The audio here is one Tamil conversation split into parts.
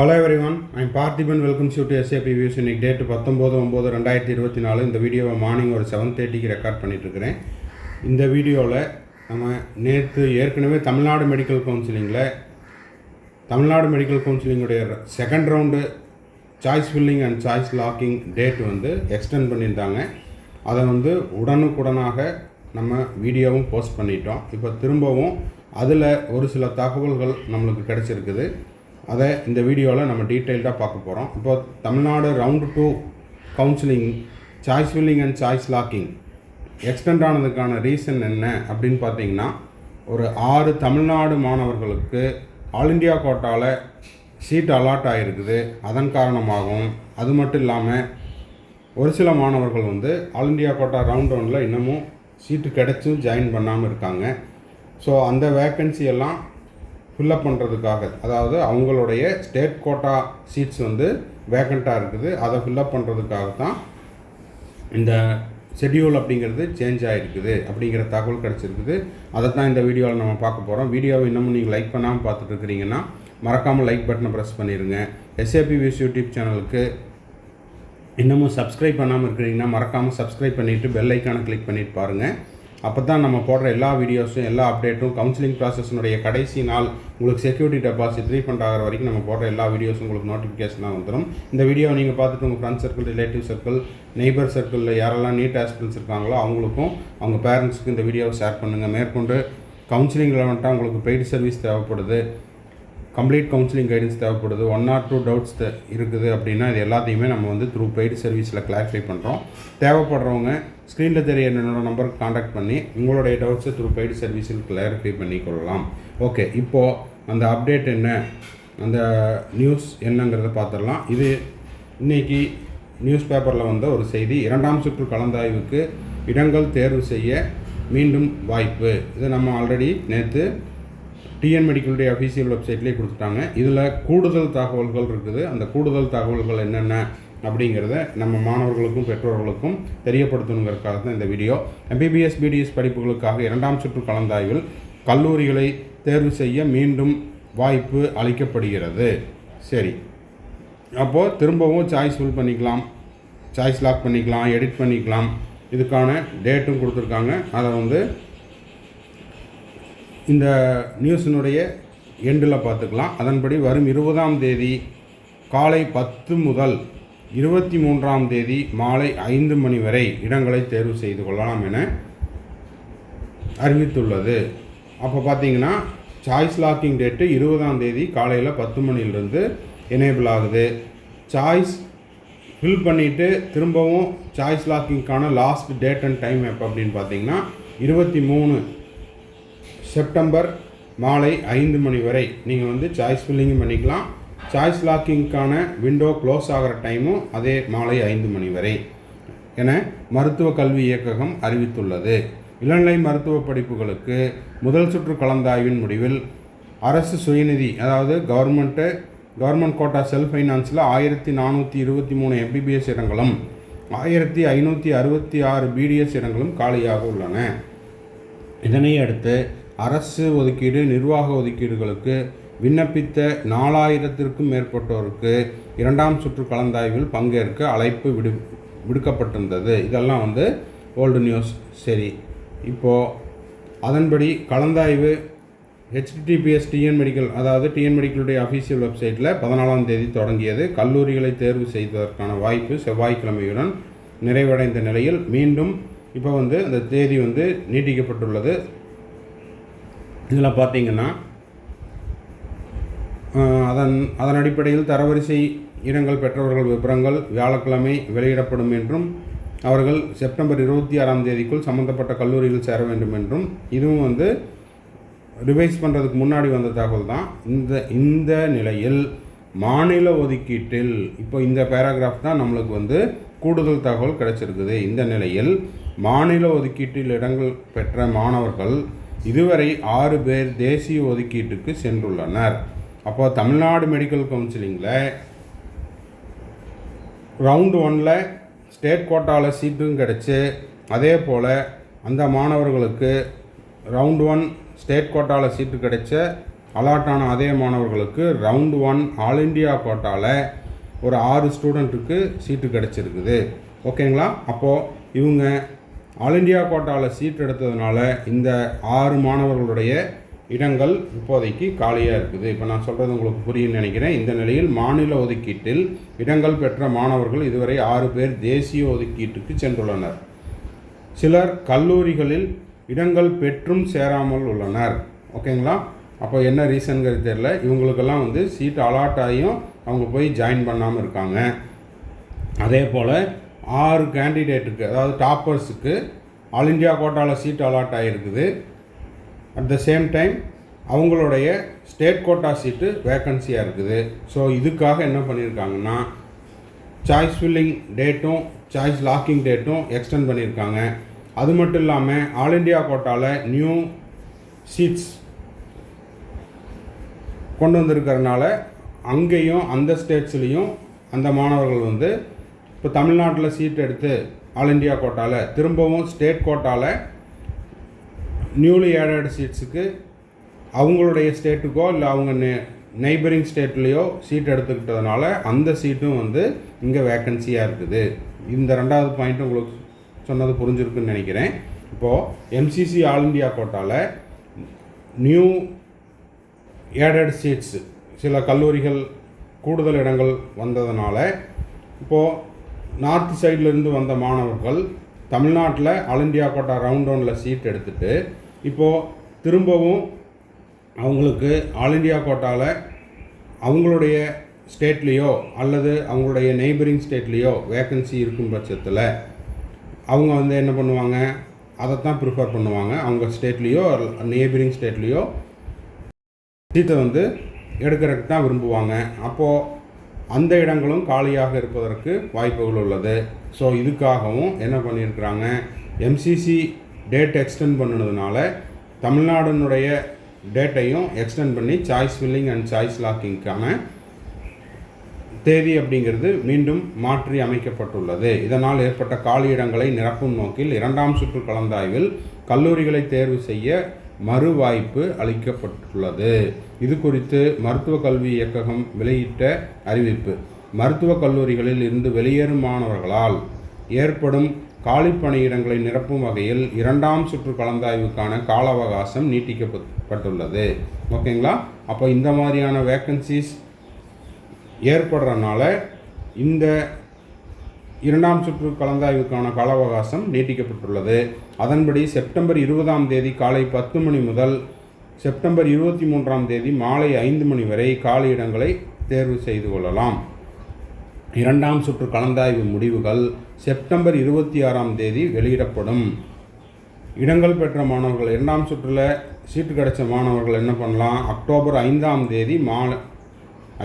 Hello everyone I'm Parthiban welcomes you to SAP views இன்னைக்கு டேட்டு பத்தொம்போது ஒம்பது ரெண்டாயிரத்தி இருபத்தி நாலு. இந்த வீடியோவை மார்னிங் ஒரு செவன் தேர்ட்டிக்கு ரெக்கார்ட் பண்ணிகிட்ருக்கிறேன் இந்த வீடியோவில் நம்ம நேற்று ஏற்கனவே தமிழ்நாடு மெடிக்கல் கவுன்சிலிங்கில் Tamil Nadu medical கவுன்சிலிங்குடைய second round choice filling and choice locking date வந்து எக்ஸ்டெண்ட் பண்ணியிருந்தாங்க. அதை வந்து உடனுக்குடனாக நம்ம வீடியோவும் போஸ்ட் பண்ணிட்டோம். இப்போ திரும்பவும் அதில் ஒரு சில தகவல்கள் நம்மளுக்கு கிடைச்சிருக்குது. அதை இந்த வீடியோவில் நம்ம டீட்டெயில்டாக பார்க்க போகிறோம் இப்போ Tamil Nadu round two counselling choice filling and choice locking extend ஆனதுக்கான reason என்ன அப்படின்னு பார்த்தீங்கன்னா ஒரு ஆறு தமிழ்நாடு மாணவர்களுக்கு ஆல் இண்டியா கோட்டாவில் சீட் அலாட் ஆகிருக்குது அதன் காரணமாகவும் அது மட்டும் இல்லாமல் ஒரு சில மாணவர்கள் வந்து ஆல் இண்டியா கோட்டா ரவுண்ட் ஒனில் இன்னமும் சீட்டு கிடச்சும் ஜாயின் பண்ணாமல் இருக்காங்க. ஸோ அந்த வேக்கன்சி எல்லாம் ஃபில்லப் பண்ணுறதுக்காக அதாவது அவங்களுடைய ஸ்டேட் கோட்டா சீட்ஸ் வந்து வேக்கண்ட்டாக இருக்குது. அதை ஃபில்லப் பண்ணுறதுக்காக தான் இந்த ஷெட்யூல் அப்படிங்கிறது சேஞ்ச் ஆகிருக்குது அப்படிங்கிற தகவல் கிடச்சிருக்குது. அதை தான் இந்த வீடியோவில் நம்ம பார்க்க போகிறோம் வீடியோவை இன்னமும் நீங்கள் லைக் பண்ணாமல் பார்த்துட்டு இருக்கிறீங்கன்னா மறக்காமல் லைக் பட்டனை ப்ரெஸ் பண்ணிடுங்க எஸ்ஏபி வியூஸ் யூடியூப் சேனலுக்கு இன்னமும் சப்ஸ்கிரைப் பண்ணாமல் இருக்கிறீங்கன்னா மறக்காமல் சப்ஸ்கிரைப் பண்ணிவிட்டு பெல் ஐக்கானை கிளிக் பண்ணிட்டு பாருங்கள் அப்போ தான் நம்ம போடுற எல்லா வீடியோஸும் எல்லா அப்டேட்டும் கவுன்சிலிங் ப்ராசஸ்னுடைய கடைசி நாள் உங்களுக்கு செக்யூரிட்டி டெபாசிட் ரீஃபண்ட் ஆகிற வரைக்கும் நம்ம போடுற எல்லா வீடியோஸும் உங்களுக்கு நோட்டிஃபிகேஷனாக வந்துடும் இந்த வீடியோவை நீங்கள் பார்த்துட்டு உங்கள் friends circle relative circle neighbour சர்க்கிளில் யாரெல்லாம் நீட் ஆஸ்பிரன்ஸ் இருக்காங்களோ அவங்களுக்கும் அவங்க பேரண்ட்ஸுக்கு இந்த வீடியோவை ஷேர் பண்ணுங்கள் மேற்கொண்டு கவுன்சிலிங் லெவன்ட்டாக உங்களுக்கு பெய்டு சர்வீஸ் தேவைப்படுது. கம்ப்ளீட் கவுன்சிலிங் கைடன்ஸ் தேவைப்படுது. ஒன் ஆர் டூ டவுட்ஸ் இருக்குது அப்படின்னா இது எல்லாத்தையுமே நம்ம வந்து த்ரூ பெய்டு சர்வீஸில் கிளாரிஃபை பண்ணுறோம் தேவைப்படுறவங்க ஸ்க்ரீனில் தெரிய என்னோட நம்பருக்கு காண்டாக்ட் பண்ணி உங்களுடைய டவுட்ஸை த்ரூ பெய்டு சர்வீஸில் கிளாரிஃபை பண்ணிக்கொள்ளலாம். ஓகே இப்போது அந்த அப்டேட் என்ன? அந்த நியூஸ் என்னங்கிறத பார்த்துடலாம். இது இன்றைக்கி நியூஸ் பேப்பரில் வந்த ஒரு செய்தி. இரண்டாம் சுற்று கலந்தாய்வுக்கு இடங்கள் தேர்வு செய்ய மீண்டும் வாய்ப்பு. இது நம்ம ஆல்ரெடி நேற்று டிஎன் மெடிக்கலுடைய அஃபீஷியல் வெப்சைட்லேயே கொடுத்துட்டாங்க. இதில் கூடுதல் தகவல்கள் இருக்குது. அந்த கூடுதல் தகவல்கள் என்னென்ன அப்படிங்கிறத நம்ம மாணவர்களுக்கும் பெற்றோர்களுக்கும் தெரியப்படுத்தணுங்கிறதுக்காக தான் இந்த வீடியோ எம்பிபிஎஸ் பிடிஎஸ் படிப்புகளுக்காக இரண்டாம் சுற்று கலந்தாய்வில் கல்லூரிகளை தேர்வு செய்ய மீண்டும் வாய்ப்பு அளிக்கப்படுகிறது. சரி. அப்போது திரும்பவும் சாய்ஸ் ஃபில் பண்ணிக்கலாம். சாய்ஸ் லாக் பண்ணிக்கலாம் எடிட் பண்ணிக்கலாம். இதுக்கான டேட்டும் கொடுத்துருக்காங்க. அதை வந்து இந்த நியூஸினுடைய எண்டில் பார்த்துக்கலாம். அதன்படி வரும் இருபதாம் தேதி காலை பத்து முதல் இருபத்தி மூன்றாம் தேதி மாலை ஐந்து மணி வரை இடங்களை தேர்வு செய்து கொள்ளலாம் என அறிவித்துள்ளது. அப்போ பார்த்தீங்கன்னா சாய்ஸ் லாக்கிங் டேட்டு இருபதாம் தேதி காலையில் பத்து மணிலிருந்து எனேபிள் ஆகுது. சாய்ஸ் ஃபில் பண்ணிவிட்டு திரும்பவும் சாய்ஸ் லாக்கிங்க்கான லாஸ்ட் டேட் அண்ட் டைம் எப்போ அப்படின்னு பார்த்தீங்கன்னா இருபத்தி மூணு செப்டம்பர் மாலை ஐந்து மணி வரை. நீங்கள் வந்து சாய்ஸ் ஃபில்லிங்கும் பண்ணிக்கலாம். சாய்ஸ் லாக்கிங்க்கான விண்டோ க்ளோஸ் ஆகிற டைமும் அதே மாலை ஐந்து மணி வரை. என மருத்துவ கல்வி இயக்ககம் அறிவித்துள்ளது. இளநிலை மருத்துவ படிப்புகளுக்கு முதல் சுற்று கலந்தாய்வின் முடிவில் அரசு சுயநிதி அதாவது கவர்மெண்ட்டு கவர்மெண்ட் கோட்டா செல்ஃப் ஃபைனான்ஸில் ஆயிரத்தி நானூற்றி இருபத்தி மூணு எம்பிபிஎஸ் இடங்களும் ஆயிரத்தி ஐநூற்றி அறுபத்தி ஆறு பிடிஎஸ் இடங்களும் காலியாக உள்ளன. இதனை அடுத்து அரசு ஒதுக்கீடு நிர்வாக ஒதுக்கீடுகளுக்கு விண்ணப்பித்த நாலாயிரத்திற்கும் மேற்பட்டோருக்கு இரண்டாம் சுற்று கலந்தாய்வில் பங்கேற்க அழைப்பு விடு விடுக்கப்பட்டிருந்தது. இதெல்லாம் வந்து ஓல்டு நியூஸ் சரி. இப்போது அதன்படி கலந்தாய்வு ஹெச்டிடிபிஎஸ் டிஎன் மெடிக்கல் அதாவது டிஎன் மெடிக்கலுடைய அஃபீஷியல் வெப்சைட்டில் பதினாலாம் தேதி தொடங்கியது. கல்லூரிகளை தேர்வு செய்வதற்கான வாய்ப்பு செவ்வாய்க்கிழமையுடன் நிறைவடைந்த நிலையில் மீண்டும் இப்போ வந்து அந்த தேதி வந்து நீட்டிக்கப்பட்டுள்ளது. இதில் பார்த்தீங்கன்னா அதன் அதன் அடிப்படையில் தரவரிசை இடங்கள் பெற்றவர்கள் விவரங்கள் வியாழக்கிழமை வெளியிடப்படும் என்றும் அவர்கள் செப்டம்பர் இருபத்தி ஆறாம் தேதிக்குள் சம்மந்தப்பட்ட கல்லூரியில் சேர வேண்டும் என்றும் இதுவும் வந்து ரிவைஸ் பண்ணுறதுக்கு முன்னாடி வந்த தகவல் தான். இந்த இந்த நிலையில் மாநில ஒதுக்கீட்டில் இப்போ இந்த பேராகிராஃப் தான் நம்மளுக்கு வந்து கூடுதல் தகவல் கிடைச்சிருக்குது. இந்த நிலையில் மாநில ஒதுக்கீட்டில் இடங்கள் பெற்ற மாணவர்கள் இதுவரை ஆறு பேர் தேசிய ஒதுக்கீட்டுக்கு சென்றுள்ளனர். அப்போ தமிழ்நாடு மெடிக்கல் கவுன்சிலிங்கில் ரவுண்டு ஒனில் ஸ்டேட் கோட்டாவில் சீட்டும் கிடச்சி அதே போல் அந்த மாணவர்களுக்கு ரவுண்ட் ஒன் ஸ்டேட் கோட்டாவில் சீட்டு கிடைச்ச அலாட்டான ஆன அதே மாணவர்களுக்கு ரவுண்ட் ஒன் ஆல் இண்டியா கோட்டாவில் ஒரு ஆறு ஸ்டூடெண்ட்டுக்கு சீட்டு கிடச்சிருக்குது. ஓகேங்களா அப்போது இவங்க ஆல் இண்டியா கோட்டாவில் சீட் எடுத்ததுனால இந்த ஆறு மாணவர்களுடைய இடங்கள் இப்போதைக்கு காலியாக இருக்குது. இப்போ நான் சொல்கிறது உங்களுக்கு புரியும்னு நினைக்கிறேன். இந்த நிலையில் மாநில ஒதுக்கீட்டில் இடங்கள் பெற்ற மாணவர்கள் இதுவரை ஆறு பேர் தேசிய ஒதுக்கீட்டுக்கு சென்றுள்ளனர். சிலர் கல்லூரிகளில் இடங்கள் பெற்றும் சேராமல் உள்ளனர். ஓகேங்களா? அப்போ என்ன ரீசனுங்கிறது தெரில இவங்களுக்கெல்லாம் வந்து சீட் அலாட் ஆகியும் அவங்க போய் ஜாயின் பண்ணாமல் இருக்காங்க. அதே போல் ஆறு கேண்டிடேட்டுக்கு அதாவது டாப்பர்ஸுக்கு ஆல் இண்டியா கோட்டாவில் சீட் அலாட் ஆகிருக்குது அட் த சேம் டைம் அவங்களுடைய ஸ்டேட் கோட்டா சீட்டு வேக்கன்சியாக இருக்குது. ஸோ இதுக்காக என்ன பண்ணியிருக்காங்கன்னா சாய்ஸ் ஃபில்லிங் டேட்டும் சாய்ஸ் லாக்கிங் டேட்டும் எக்ஸ்டெண்ட் பண்ணியிருக்காங்க அது மட்டும் இல்லாமல் ஆல் இண்டியா கோட்டாவில் நியூ சீட்ஸ் கொண்டு வந்திருக்கிறதுனால அங்கேயும் அந்த ஸ்டேட்ஸ்லேயும் அந்த மாணவர்கள் வந்து இப்போ தமிழ்நாட்டில் சீட் எடுத்து ஆல் இண்டியா கோட்டாவில் திரும்பவும் ஸ்டேட் கோட்டாவில் நியூலி ஏடட் சீட்ஸுக்கு அவங்களுடைய ஸ்டேட்டுக்கோ இல்லை அவங்க நெ நெய்பரிங் ஸ்டேட்லேயோ சீட் எடுத்துக்கிட்டதுனால அந்த சீட்டும் வந்து இங்கே வேக்கன்சியாக இருக்குது. இந்த ரெண்டாவது பாயிண்ட் உங்களுக்கு சொன்னது புரிஞ்சிருக்குன்னு நினைக்கிறேன். இப்போது எம்சிசி ஆல் இண்டியா கோட்டாவில் நியூ ஏடட் சீட்ஸ் சில கல்லூரிகள் கூடுதல் இடங்கள் வந்ததுனால இப்போது நார்த் சைட்லேருந்து வந்த மாணவர்கள் தமிழ்நாட்டில் ஆல் இண்டியா கோட்டா ரவுண்ட் ஒனில் சீட் எடுத்துட்டு இப்போது திரும்பவும் அவங்களுக்கு ஆல் இண்டியா கோட்டாவில் அவங்களுடைய ஸ்டேட்லேயோ அல்லது அவங்களுடைய நெய்பரிங் ஸ்டேட்லேயோ வேக்கன்சி இருக்கும் பட்சத்தில் அவங்க வந்து என்ன பண்ணுவாங்க? அதைத்தான் ப்ரிஃபர் பண்ணுவாங்க. அவங்க ஸ்டேட்லேயோ நெய்பரிங் ஸ்டேட்லேயோ சீட்டை வந்து எடுக்கிறதுக்கு தான் விரும்புவாங்க. அப்போது அந்த இடங்களும் காலியாக இருப்பதற்கு வாய்ப்புகள் உள்ளது. ஸோ இதுக்காகவும் என்ன பண்ணியிருக்கிறாங்க? எம்சிசி டேட் எக்ஸ்டெண்ட் பண்ணினதுனால தமிழ்நாடுனுடைய டேட்டையும் எக்ஸ்டெண்ட் பண்ணி சாய்ஸ் ஃபில்லிங் அண்ட் சாய்ஸ் லாக்கிங்க்கான தேதி அப்படிங்கிறது மீண்டும் மாற்றி அமைக்கப்பட்டுள்ளது. இதனால் ஏற்பட்ட காலியிடங்களை நிரப்பும் நோக்கில் இரண்டாம் சுற்று கலந்தாய்வில் கல்லூரிகளை தேர்வு செய்ய மறுவாய்ப்பு அளிக்கப்பட்டுள்ளது. இது குறித்து மருத்துவ கல்வி இயக்ககம் வெளியிட்ட அறிவிப்பு. மருத்துவக் கல்லூரிகளில் இருந்து வெளியேறும் மாணவர்களால் ஏற்படும் காலி பணியிடங்களை நிரப்பும் வகையில் இரண்டாம் சுற்று கலந்தாய்வுக்கான கால அவகாசம் நீட்டிக்கப்பட்டுள்ளது. ஓகேங்களா? அப்போ இந்த மாதிரியான வேக்கன்சிஸ் ஏற்படுறதுனால இந்த இரண்டாம் சுற்று கலந்தாய்வுக்கான கால அவகாசம் நீட்டிக்கப்பட்டுள்ளது. அதன்படி செப்டம்பர் இருபதாம் தேதி காலை பத்து மணி முதல் செப்டம்பர் இருபத்தி மூன்றாம் தேதி மாலை ஐந்து மணி வரை காலி இடங்களை தேர்வு செய்து கொள்ளலாம். இரண்டாம் சுற்று கலந்தாய்வு முடிவுகள் செப்டம்பர் இருபத்தி ஆறாம் தேதி வெளியிடப்படும். இடங்கள் பெற்ற மாணவர்கள் இரண்டாம் சுற்றில் சீட்டு கிடைச்ச மாணவர்கள் என்ன பண்ணலாம்? அக்டோபர் ஐந்தாம் தேதி மா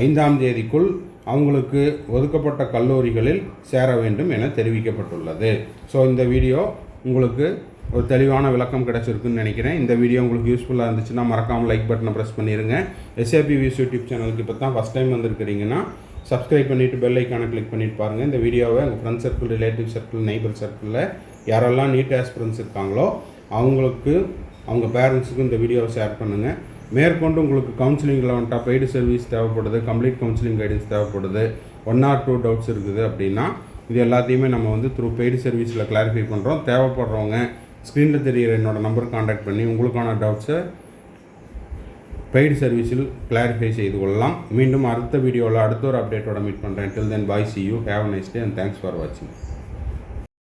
ஐந்தாம் தேதிக்குள் அவங்களுக்கு ஒதுக்கப்பட்ட கல்லூரிகளில் சேர வேண்டும் என தெரிவிக்கப்பட்டுள்ளது. ஸோ இந்த வீடியோ உங்களுக்கு ஒரு தெளிவான விளக்கம் கிடச்சிருக்குன்னு நினைக்கிறேன். இந்த வீடியோ உங்களுக்கு யூஸ்ஃபுல்லாக இருந்துச்சுன்னா மறக்காமல் லைக் பட்டனை ப்ரெஸ் பண்ணிடுங்க எஸ்ஏபி வியூஸ் யூடியூப் சேனலுக்கு இப்போ தான் ஃபஸ்ட் டைம் வந்திருக்கிறீங்கன்னா சப்ஸ்கிரைப் பண்ணிவிட்டு பெல் ஐக்கானை கிளிக் பண்ணிட்டு பாருங்கள் இந்த வீடியோவை உங்கள் friend circle relative circle neighbour சர்க்கிளில் யாரெல்லாம் நீட் ஆஸ்பிரன்ஸ் இருக்காங்களோ அவங்களுக்கு அவங்க பேரண்ட்ஸுக்கும் இந்த வீடியோவை ஷேர் பண்ணுங்கள் மேற்கொண்டு உங்களுக்கு கவுன்சிலிங்கில் வந்துட்டா பெய்டு சர்வீஸ் தேவைப்படுது கம்ப்ளீட் கவுன்சிலிங் கைடன்ஸ் தேவைப்படுது ஒன் ஆர் டூ டவுட்ஸ் இருக்குது அப்படின்னா இது எல்லாத்தையுமே நம்ம வந்து த்ரூ பெய்டு சர்வீஸில் கிளாரிஃபை பண்ணுறோம் தேவைப்படுறவங்க ஸ்க்ரீனில் தெரிகிற என்னோட நம்பர் காண்டாக்ட் பண்ணி உங்களுக்கான டவுட்ஸை பெய்டு சர்வீஸில் கிளாரிஃபை செய்து கொள்ளலாம். மீண்டும் அடுத்த வீடியோவில் அடுத்த ஒரு அப்டேட்டோட மீட் பண்ணுறேன் till then bye see you have nice day and thanks for வாட்சிங்